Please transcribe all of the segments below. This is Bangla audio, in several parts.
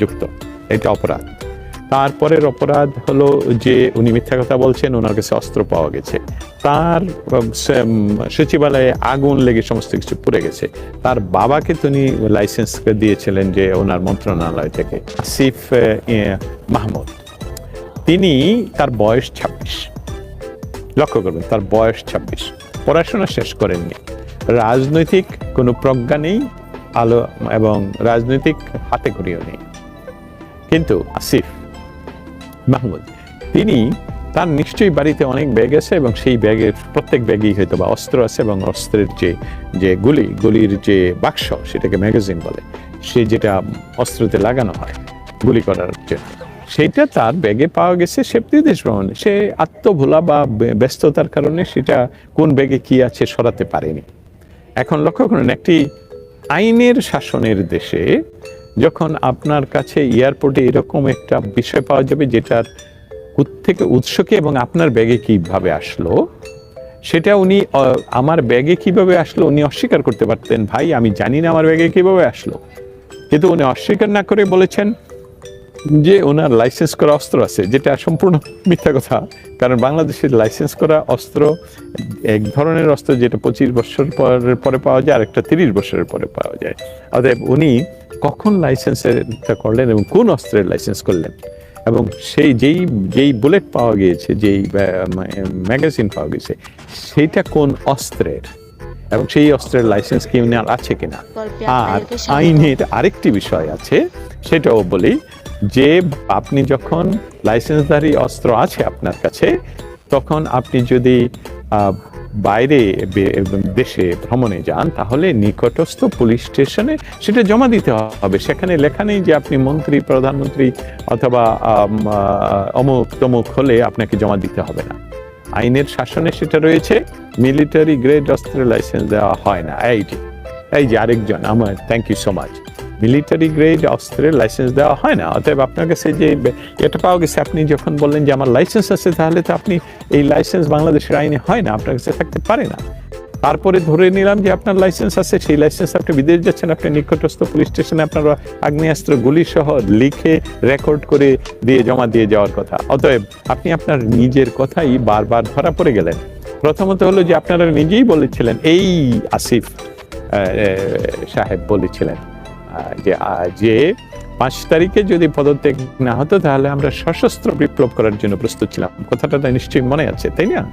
যুক্ত, এটা অপরাধ। তারপরের অপরাধ হলো যে উনি মিথ্যা কথা বলছেন, ওনার কাছে অস্ত্র পাওয়া গেছে। তার সচিবালয়ে আগুন লেগে সমস্ত কিছু পুড়ে গেছে। তার বাবাকে তিনি লাইসেন্স দিয়েছিলেন যে ওনার মন্ত্রণালয় থেকে, আসিফ মাহমুদ। তিনি তার বয়স ছাব্বিশ। লক্ষ্য করবেন, তার বয়স ছাব্বিশ। পড়াশোনা শেষ করেননি। রাজনৈতিক কোনো প্রজ্ঞা নেই, আলো, এবং রাজনৈতিক হাতে করিও নেই। কিন্তু আসিফ মাহমুদ, তিনি তার নিশ্চয়ই বাড়িতে অনেক ব্যাগ আছে এবং সেই ব্যাগের প্রত্যেক ব্যাগেই হয়তো বা অস্ত্র আছে এবং অস্ত্রের যে যে গুলি, গুলির যে বাক্স সেটাকে ম্যাগাজিন বলে, সে যেটা অস্ত্রতে লাগানো হয় গুলি করার জন্য। সেইটা তার ব্যাগে পাওয়া গেছে সে বিদেশ ভ্রমণে সে আত্মভোলা বা, ব্যস্ততার কারণে সেটা কোন ব্যাগে কি আছে সরাতে পারেনি। এখন লক্ষ্য করুন, একটি আইনের শাসনের দেশে যখন আপনার কাছে এয়ারপোর্টে এরকম একটা বিষয় পাওয়া যাবে যেটার থেকে উৎস কি এবং আপনার ব্যাগে কীভাবে আসলো, সেটা উনি আমার ব্যাগে কীভাবে আসলো উনি অস্বীকার করতে পারতেন, ভাই, আমি জানি না আমার ব্যাগে কীভাবে আসলো। কিন্তু উনি অস্বীকার না করে বলেছেন যে ওনার লাইসেন্স করা অস্ত্র আছে যেটা সম্পূর্ণ মিথ্যা কথা কারণ বাংলাদেশের লাইসেন্স করা অস্ত্র এক ধরনের অস্ত্র যেটা পঁচিশ বছর পরে পরে পাওয়া যায় আর একটা তিরিশ বছরের পরে পাওয়া যায়। অতএব উনি কখন লাইসেন্সের করলেন এবং কোন অস্ত্রের লাইসেন্স করলেন? এবং সেই যেই যেই বুলেট পাওয়া গিয়েছে যেই ম্যাগাজিন পাওয়া গেছে সেইটা কোন অস্ত্রের? এবং সেই অস্ত্রের লাইসেন্স কি আছে কিনা? আর আইনের আরেকটি বিষয় আছে সেটাও বলি। যে আপনি যখন লাইসেন্সধারী অস্ত্র আছে আপনার কাছে, তখন আপনি যদি বাইরে দেশে ভ্রমণে যান, তাহলে নিকটস্থ পুলিশ স্টেশনে সেটা জমা দিতে হবে। সেখানে লেখা নেই যে আপনি মন্ত্রী, প্রধানমন্ত্রী অথবা অমুক তমুক হলে আপনাকে জমা দিতে হবে না। আইনের শাসনে সেটা রয়েছে, মিলিটারি গ্রেড অস্ত্রের লাইসেন্স দেওয়া হয় না। এইটি এই যে আরেকজন, আমার thank you so much military grade অস্ত্রের লাইসেন্স দেওয়া হয় না। অতএব আপনার কাছে যে, এটা পাওয়া গেছে, আপনি যখন বললেন যে, আমার লাইসেন্স আছে, তাহলে তো আপনি এই লাইসেন্স বাংলাদেশের আইনে হয় না, আপনার কাছে থাকতে পারে না। তারপরে ধরে নিলাম যে, আপনার লাইসেন্স আছে, সেই লাইসেন্স আপনি বিদেশ যাচ্ছেন, আপনি নিকটস্থ পুলিশ স্টেশনে আপনার আগ্নেয়াস্ত্র গুলি সহ লিখে রেকর্ড করে দিয়ে জমা দিয়ে যাওয়ার কথা। অতএব আপনি আপনার নিজের কথাই বারবার ধরা পড়ে গেলেন। প্রথমত হলো যে, আপনারা নিজেই বলেছিলেন, এই আসিফ সাহেব বলেছিলেন। যে পাঁচ তারিখে যদি পদত্যাগ না হতো, তাহলে আমরা সশস্ত্র বিপ্লব করার জন্য প্রস্তুত ছিলাম। কথাটা তো নিশ্চয়ই মনে আছে, তাই না?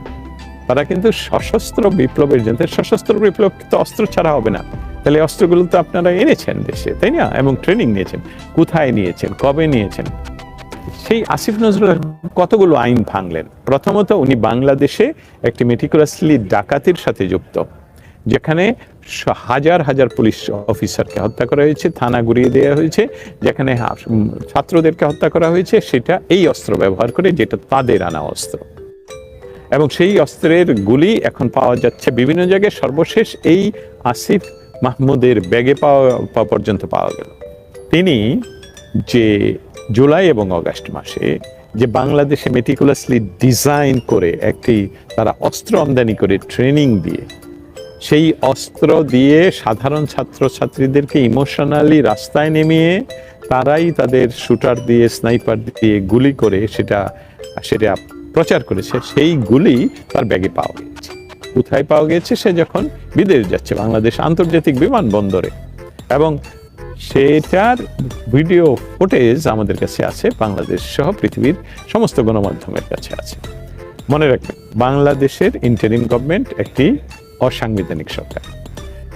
তারা কিন্তু সশস্ত্র বিপ্লবের জন্য সশস্ত্র বিপ্লব তো অস্ত্র ছাড়া হবে না। তাহলে অস্ত্রগুলো তো আপনারা এনেছেন দেশে, তাই না? এবং ট্রেনিং নিয়েছেন। কোথায় নিয়েছেন? কবে নিয়েছেন? সেই আসিফ নজরুল কতগুলো আইন ভাঙলেন? প্রথমত উনি বাংলাদেশে একটি মেটিকুলাসলি ডাকাতির সাথে যুক্ত। যেখানে হাজার হাজার পুলিশ অফিসারকে হত্যা করা হয়েছে, থানা গুড়িয়ে দেওয়া হয়েছে, যেখানে ছাত্রদেরকে হত্যা করা হয়েছে, সেটা এই অস্ত্র ব্যবহার করে যেটা তাদের আনা অস্ত্র। এবং সেই অস্ত্রের গুলি এখন পাওয়া যাচ্ছে বিভিন্ন জায়গায়। সর্বশেষ এই আসিফ মাহমুদের ব্যাগে পাওয়া পর্যন্ত পাওয়া গেল। তিনি যে জুলাই এবং আগস্ট মাসে যে বাংলাদেশে মেটিকুলাসলি ডিজাইন করে একটি তারা অস্ত্র আমদানি করে ট্রেনিং দিয়ে সেই অস্ত্র দিয়ে সাধারণ ছাত্রছাত্রীদেরকে ইমোশনালি রাস্তায় নেমিয়ে তারাই তাদের শুটার দিয়ে, স্নাইপার দিয়ে গুলি করে সেটা সেটা প্রচার করেছে। সেই গুলি তার ব্যাগে পাওয়া গেছে কোথায় পাওয়া গেছে সে যখন বিদেশ যাচ্ছে, বাংলাদেশ আন্তর্জাতিক বিমানবন্দরে। এবং সেটার ভিডিও ফুটেজ আমাদের কাছে আছে, বাংলাদেশ সহ পৃথিবীর সমস্ত গণমাধ্যমের কাছে আছে। মনে রাখবেন, বাংলাদেশের ইন্টারিম গভর্নমেন্ট একটি অসাংবিধানিক সরকার।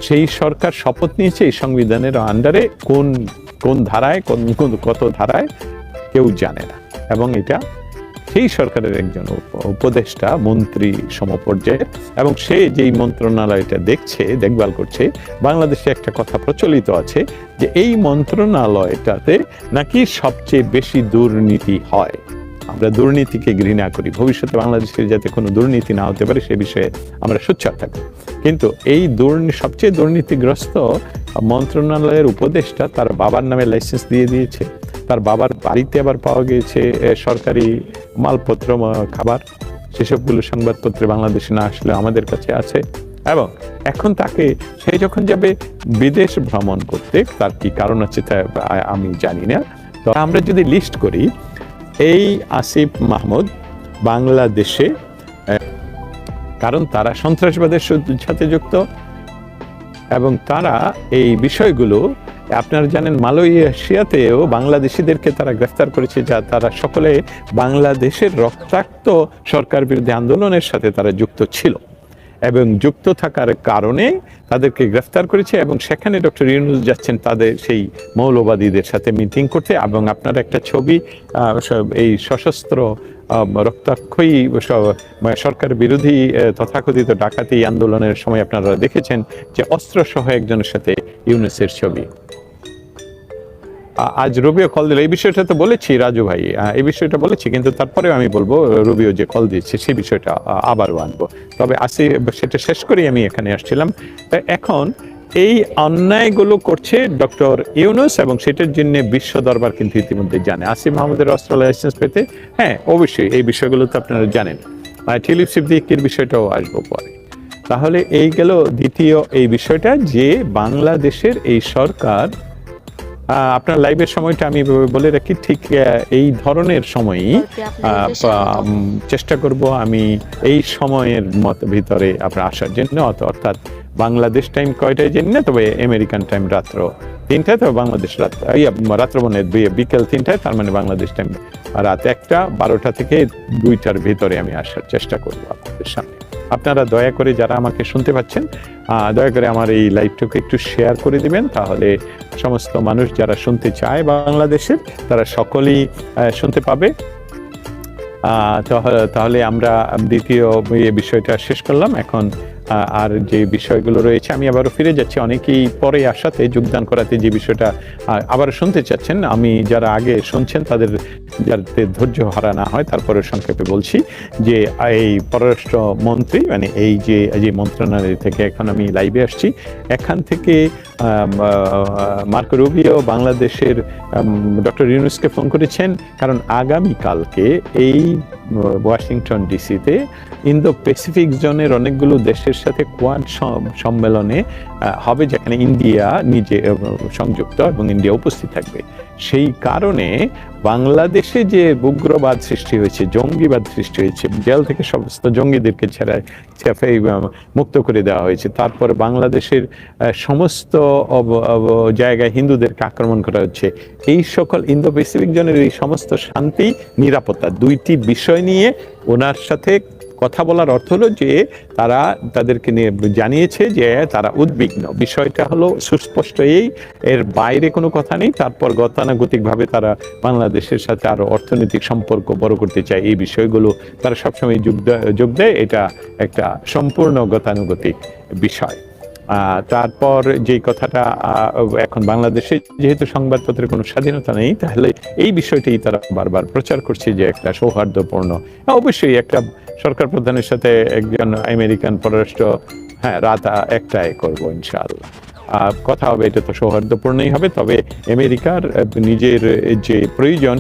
সেই সরকার শপথ নিয়েছে এই সংবিধানের আন্ডারে কোন কোন ধারায়, কোন কোন, কত ধারায় কেউ জানে না। এবং এটা সেই সরকারের একজন উপ- উপদেষ্টা, মন্ত্রী সমপর্যায়ের এবং সে যেই মন্ত্রণালয়টা দেখছে, দেখভাল করছে, বাংলাদেশে একটা কথা প্রচলিত আছে যে এই মন্ত্রণালয়টাতে নাকি সবচেয়ে বেশি দুর্নীতি হয়। আমরা দুর্নীতিকে ঘৃণা করি। ভবিষ্যতে বাংলাদেশের যাতে কোনো দুর্নীতি না হতে পারে, সে বিষয়ে আমরা সোচ্চার থাকি। কিন্তু এই দুর্নীতি সবচেয়ে দুর্নীতিগ্রস্ত মন্ত্রণালয়ের উপদেষ্টা তার বাবার নামে লাইসেন্স দিয়ে দিয়েছে। তার বাবার বাড়িতে আবার পাওয়া গিয়েছে সরকারি মালপত্র খাবার। সেসবগুলো সংবাদপত্রে বাংলাদেশে না আসলে আমাদের কাছে আছে। এবং এখন তাকে, সে যখন যাবে বিদেশ ভ্রমণ করতে, তার কি কারণ আছে তা আমি জানি না। তো আমরা যদি লিস্ট করি এই আসিফ মাহমুদ বাংলাদেশে কারণ তারা সন্ত্রাসবাদের সাথে যুক্ত এবং তারা এই বিষয়গুলো, আপনারা জানেন মালয়েশিয়াতেও বাংলাদেশিদেরকে তারা গ্রেফতার করেছে, যা তারা সকলে বাংলাদেশের রক্তাক্ত সরকার বিরুদ্ধে আন্দোলনের সাথে তারা যুক্ত ছিল। এবং যুক্ত থাকার কারণে তাদেরকে গ্রেফতার করেছে এবং সেখানে ডক্টর ইউনুস যাচ্ছেন তাদের সেই মৌলবাদীদের সাথে মিটিং করতে এবং আপনার একটা ছবি এই সশস্ত্র রক্তাক্ষয়ী মানে সরকার বিরোধী তথাকথিত ডাকাতি আন্দোলনের সময় আপনারা দেখেছেন যে অস্ত্র সহ একজনের সাথে ইউনুসের ছবি। আজ রবিও কল দিল। এই বিষয়টা তো বলেছি রাজু ভাই। এই বিষয়টা বলেছি, কিন্তু তারপরেও আমি বলব, রবিও যে কল দিয়েছে, সেই বিষয়টা আবারও আনব। তবে আসি, সেটা শেষ করেই আমি এখানে আসছিলাম। এখন এই অন্যায়গুলো করছে ডক্টর ইউনুস এবং সেটার জন্য বিশ্ব দরবার কিন্তু ইতিমধ্যে জানে। আসিফ মাহমুদের অস্ত্র লাইসেন্স পেতে হ্যাঁ অবশ্যই এই বিষয়গুলো তো আপনারা জানেন। টিলিপ সিদ্দিকের বিষয়টাও আসব পরে। তাহলে এই গেল দ্বিতীয় এই বিষয়টা, যে বাংলাদেশের এই সরকার আপনার লাইভের সময়টা আমি বলে রাখি ঠিক এই ধরনের সময়ই চেষ্টা করব আমি এই সময়ের মত ভিতরে আপনার আসার জন্য অর্থাৎ বাংলাদেশ টাইম কয়টায় জানি না তবে আমেরিকান টাইম রাত্র তিনটায় তবে বাংলাদেশ রাত ইয়া, রাত্র মানে বিকেল তিনটায় তার মানে বাংলাদেশ টাইম রাত একটা বারোটা থেকে দুইটার ভিতরে আমি আসার চেষ্টা করব আপনাদের সামনে। আপনারা দয়া করে যারা আমাকে শুনতে পাচ্ছেন দয়া করে আমার এই লাইভটাকে একটু শেয়ার করে দিবেন, তাহলে সমস্ত মানুষ যারা শুনতে চায় বাংলাদেশের, তারা সকলেই শুনতে পাবে। তাহলে আমরা দ্বিতীয় বিষয়টা শেষ করলাম। এখন আর যে বিষয়গুলো রয়েছে, আমি আবারও ফিরে যাচ্ছি। অনেকেই পরে আসাতে যোগদান করাতে যে বিষয়টা আবার শুনতে চাচ্ছেন। আমি যারা আগে শুনছেন, তাদের যাতে ধৈর্য হারা না হয় তারপরে সংক্ষেপে বলছি যে, এই পররাষ্ট্র মন্ত্রী মানে এই যে যে মন্ত্রণালয় থেকে এখন আমি লাইভে আসছি, এখান থেকে মার্কো রুবিও বাংলাদেশের ডক্টর ইউনুসকে ফোন করেছেন, কারণ আগামীকালকে এই ওয়াশিংটন ডিসিতে ইন্দো প্যাসিফিক জোনের অনেকগুলো দেশের সাথে কোয়াড সম্মেলনে হবে যেখানে ইন্ডিয়া নিজে সংযুক্ত এবং ইন্ডিয়া উপস্থিত থাকবে। সেই কারণে বাংলাদেশে যে উগ্রবাদ সৃষ্টি হয়েছে, জঙ্গিবাদ সৃষ্টি হয়েছে, জেল থেকে সমস্ত জঙ্গিদেরকে ছেড়ে ছেফে মুক্ত করে দেওয়া হয়েছে। তারপরে বাংলাদেশের সমস্ত জায়গায় হিন্দুদেরকে আক্রমণ করা হচ্ছে। এই সকল ইন্দো প্যাসিফিক জনের এই সমস্ত শান্তি, নিরাপত্তা দুইটি বিষয় নিয়ে ওনার সাথে কথা বলার অর্থ হলো যে তারা তাদেরকে নিয়ে জানিয়েছে যে তারা উদ্বিগ্ন। বিষয়টা হলো সুস্পষ্ট এই, এর বাইরে কোনো কথা নেই। তারপর গতানুগতিকভাবে তারা বাংলাদেশের সাথে আরও অর্থনৈতিক সম্পর্ক বড় করতে চায়। এই বিষয়গুলো তারা সবসময় যোগ দেয়- যোগ দেয়। এটা একটা সম্পূর্ণ গতানুগতিক বিষয়। তারপর যে কথাটা এখন বাংলাদেশে যেহেতু সংবাদপত্রের কোনো স্বাধীনতা নেই তাহলে এই বিষয়টি তারা বারবার প্রচার করছে যে একটা সৌহার্দ্যপূর্ণ। হ্যাঁ, অবশ্যই একটা সরকার প্রধানের সাথে একজন আমেরিকান পররাষ্ট্র হ্যাঁ রাত আহ, একটায় করব ইনশাআল্লাহ। কথা হবে এটা তো সৌহার্দ্যপূর্ণই হবে তবে আমেরিকার নিজের যে প্রয়োজন